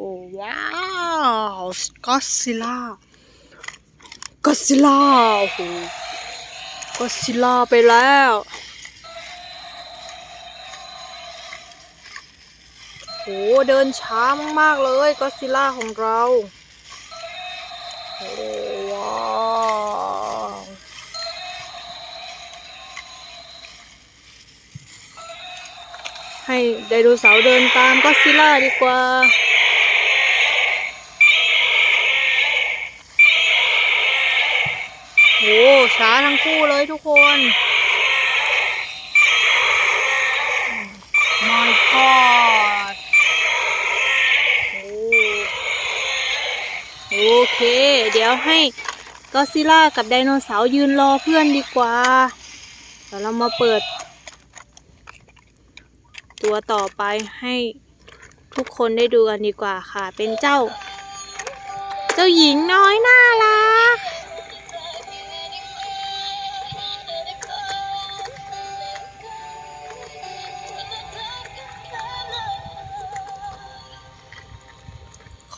อ้ว้าวก็ซิล่าก็ซิล่าโอ้โหก็ซิล่าไปแล้วโหเดินช้ามากๆเลยก็ซิล่าของเราโอ้ว้าวให้ไดโนเสาร์เดินตามก็ซิล่าดีกว่า โห ช้าทั้งคู่เลยทุกคน my god โอ้โอเค เดี๋ยวให้ก็ซิล่ากับไดโนเสาร์ยืนรอเพื่อนดีกว่า เดี๋ยวเรามาเปิด ตัวต่อไปให้ทุกคนได้ดูกันดีกว่าค่ะ เป็นเจ้า เจ้าหญิงน้อยน่ารัก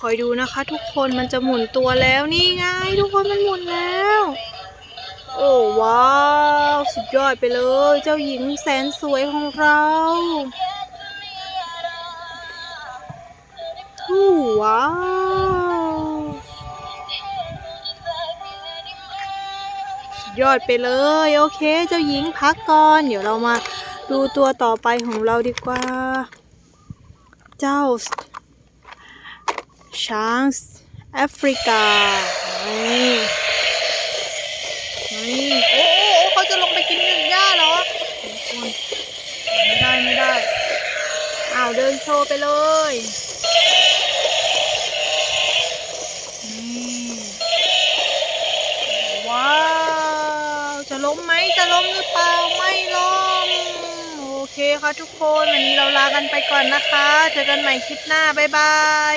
อยดูนะคะ ทุกคนมันจะหมุนตัวแล้วนี่ไง ทุกคนมันหมุนแล้ว โอ้ว้าวสุดยอดไปเลย เจ้าหญิงแสนสวยของเราโอ้ว้าวสุดยอดไปเลยโอเค เจ้าหญิงพักก่อน เดี๋ยวเรามาดูตัวต่อไปของเราดีกว่า เจ้า ช้างแอฟริกานี่นี่โอ้โอ้โอเขาจะลงไปกินหญ้าเหรอไม่ได้ไม่ได้อ้าวเดินโชว์ไปเลยนี่ว้าว จะล้มไหมจะล้มหรือเปล่าไม่ล้ม โอเคค่ะทุกคน วันนี้เราลากันไปก่อนนะคะ เจอกันใหม่คลิปหน้า บ๊ายบาย